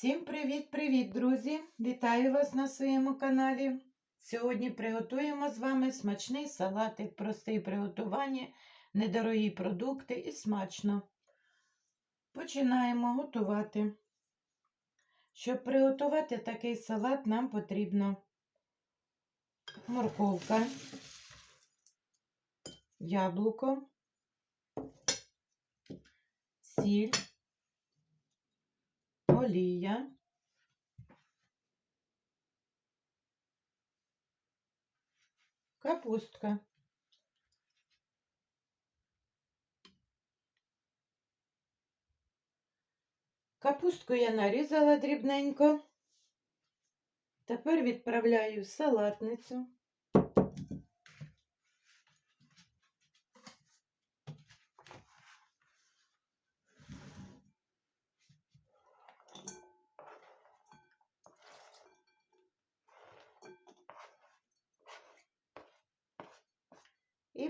Всім привіт-привіт, друзі! Вітаю вас на своєму каналі. Сьогодні приготуємо з вами смачний салатик, простий в приготуванні, недорогі продукти і смачно. Починаємо готувати. Щоб приготувати такий салат, нам потрібно морковка, яблуко, сіль олія, капустка. Капустку я нарізала дрібненько. Тепер відправляю в салатницю.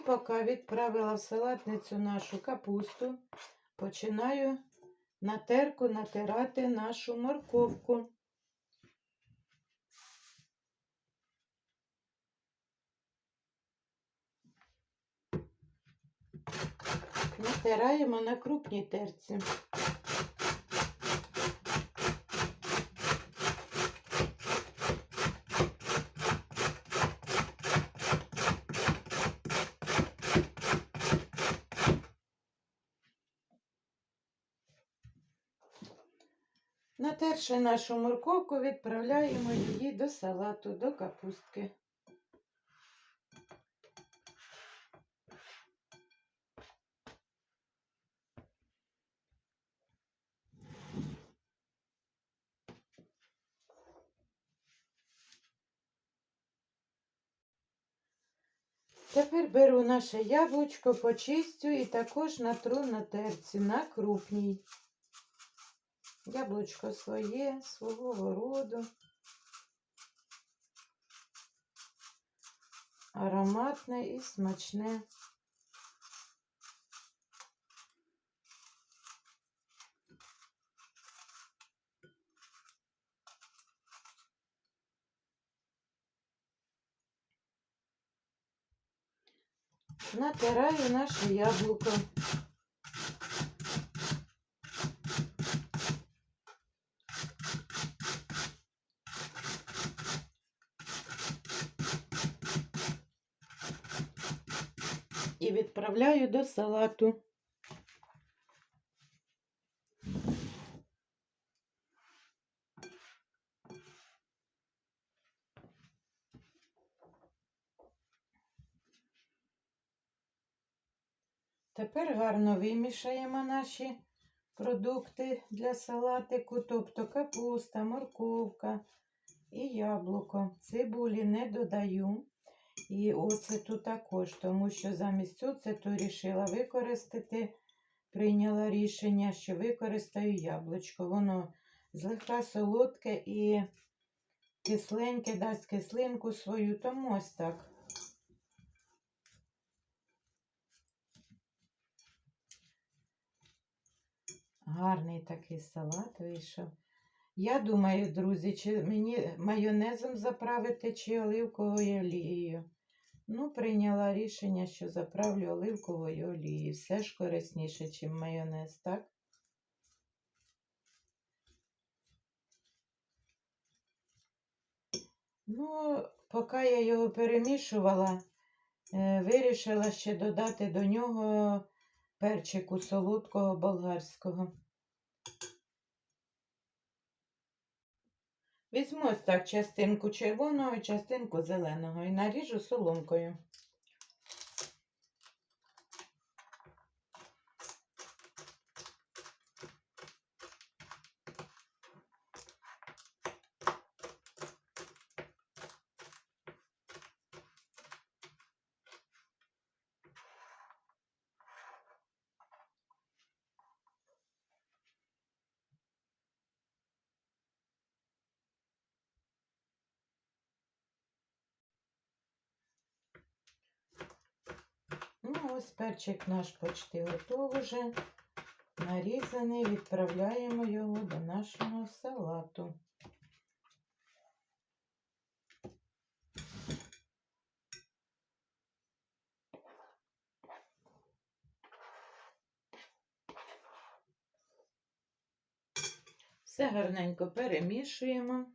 Поки відправила в салатницю нашу капусту, починаю на терку натирати нашу морковку. Натираємо на крупній терці. Натерши нашу морковку, відправляємо її до салату, до капустки. Тепер беру наше яблучко, почистю і також натру на терці, на крупній. Яблучко своє, свого городу. Ароматне і смачне. Натираю наше яблуко. і відправляю до салату. Тепер гарно вимішаємо наші продукти для салатику, тобто капуста, морковка і яблуко. Цибулі не додаю. І оцету також, тому що замість оцету рішила використати, прийняла рішення, що використаю яблучко. Воно злегка солодке і кисленьке, дасть кислинку свою, тому ось так. Гарний такий салат вийшов. Я думаю, друзі, чи мені майонезом заправити, чи оливковою олією. Ну, прийняла рішення, що заправлю оливковою олією. Все ж корисніше, ніж майонез, так? Ну, поки я його перемішувала, е, вирішила ще додати до нього перчику солодкого болгарського. Візьму ось так частинку червоного і частинку зеленого і наріжу соломкою. Ну, ось перчик наш почти готовий вже. Нарізаний, відправляємо його до нашого салату. Все гарненько перемішуємо.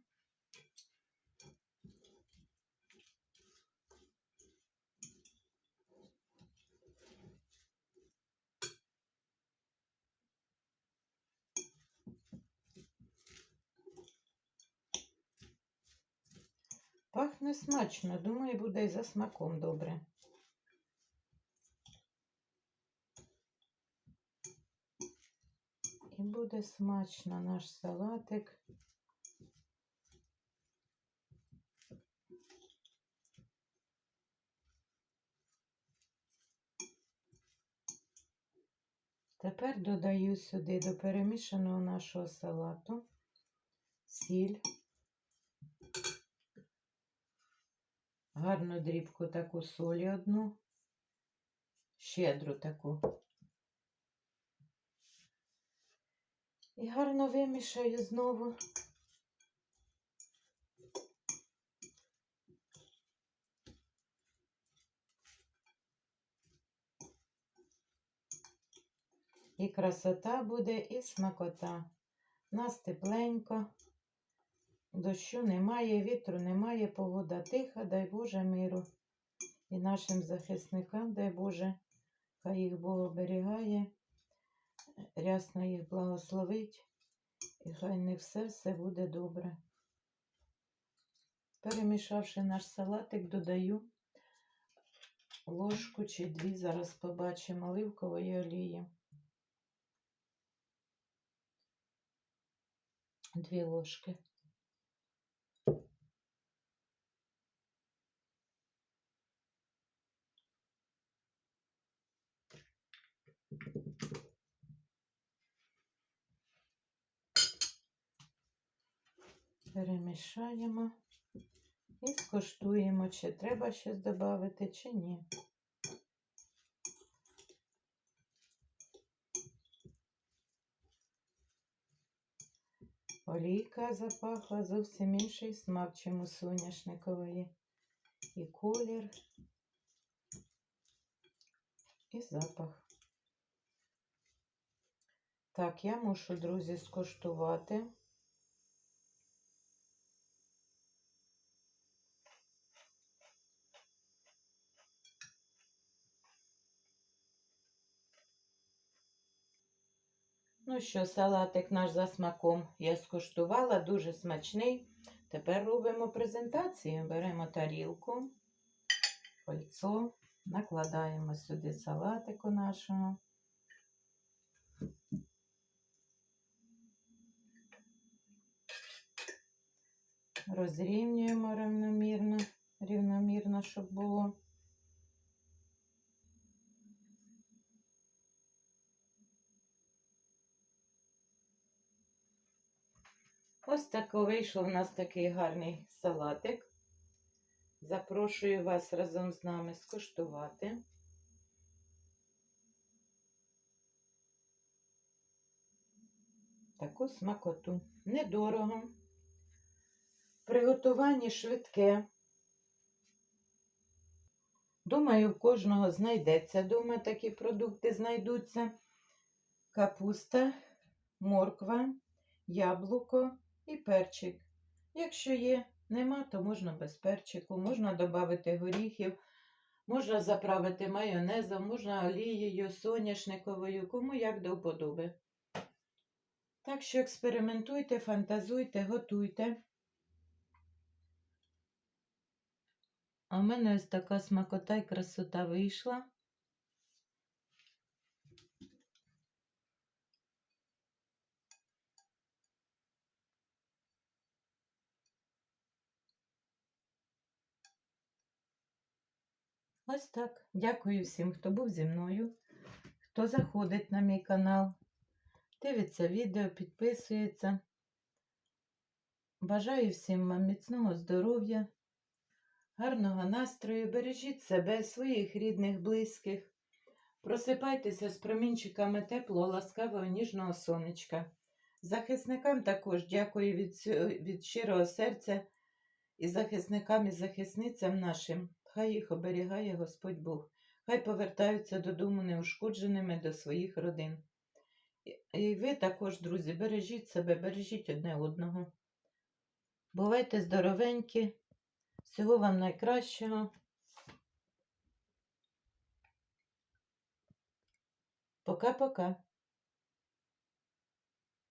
Пахне смачно, думаю, буде і за смаком добре. І буде смачно наш салатик. Тепер додаю сюди до перемішаного нашого салату сіль, гарну дрібку таку солі одну, щедру таку. І гарно вимішаю знову. І красота буде, і смакота. Нас тепленько, дощу немає, вітру немає, погода тиха, дай Боже миру. І нашим захисникам, дай Боже, хай їх Бог оберігає, рясно їх благословить, і хай не все все буде добре. Перемішавши наш салатик, додаю ложку чи дві, зараз побачимо оливкової олії. Дві ложки. Перемішаємо і скуштуємо, чи треба щось додати, чи ні. Олійка запахла зовсім інший смак, чим у соняшникової. І колір, і запах. Так, я мушу, друзі, скуштувати. Ну що, салатик наш за смаком я скуштувала, дуже смачний. Тепер робимо презентацію. Беремо тарілку, кольцо, накладаємо сюди салатику нашого. Розрівнюємо рівномірно, рівномірно, щоб було. Ось так вийшов у нас такий гарний салатик. Запрошую вас разом з нами скуштувати. Таку смакоту. Недорого. Приготування швидке. Думаю, в кожного знайдеться дома такі продукти знайдуться. Капуста, морква, яблуко і перчик. Якщо є, нема, то можна без перчику, можна додати горіхів, можна заправити майонезом, можна олією, соняшниковою, кому як до вподоби. Так що експериментуйте, фантазуйте, готуйте. А в мене ось така смакота і красота вийшла. Ось так. Дякую всім, хто був зі мною, хто заходить на мій канал, дивиться відео, підписується. Бажаю всім вам міцного здоров'я, гарного настрою, бережіть себе, своїх рідних, близьких. Просипайтеся з промінчиками теплого, ласкавого, ніжного сонечка. Захисникам також дякую від, від щирого серця і захисникам і захисницям нашим. Хай їх оберігає Господь Бог. Хай повертаються додому неушкодженими до своїх родин. І ви також, друзі, бережіть себе, бережіть одне одного. Бувайте здоровенькі. Всього вам найкращого. Пока-пока.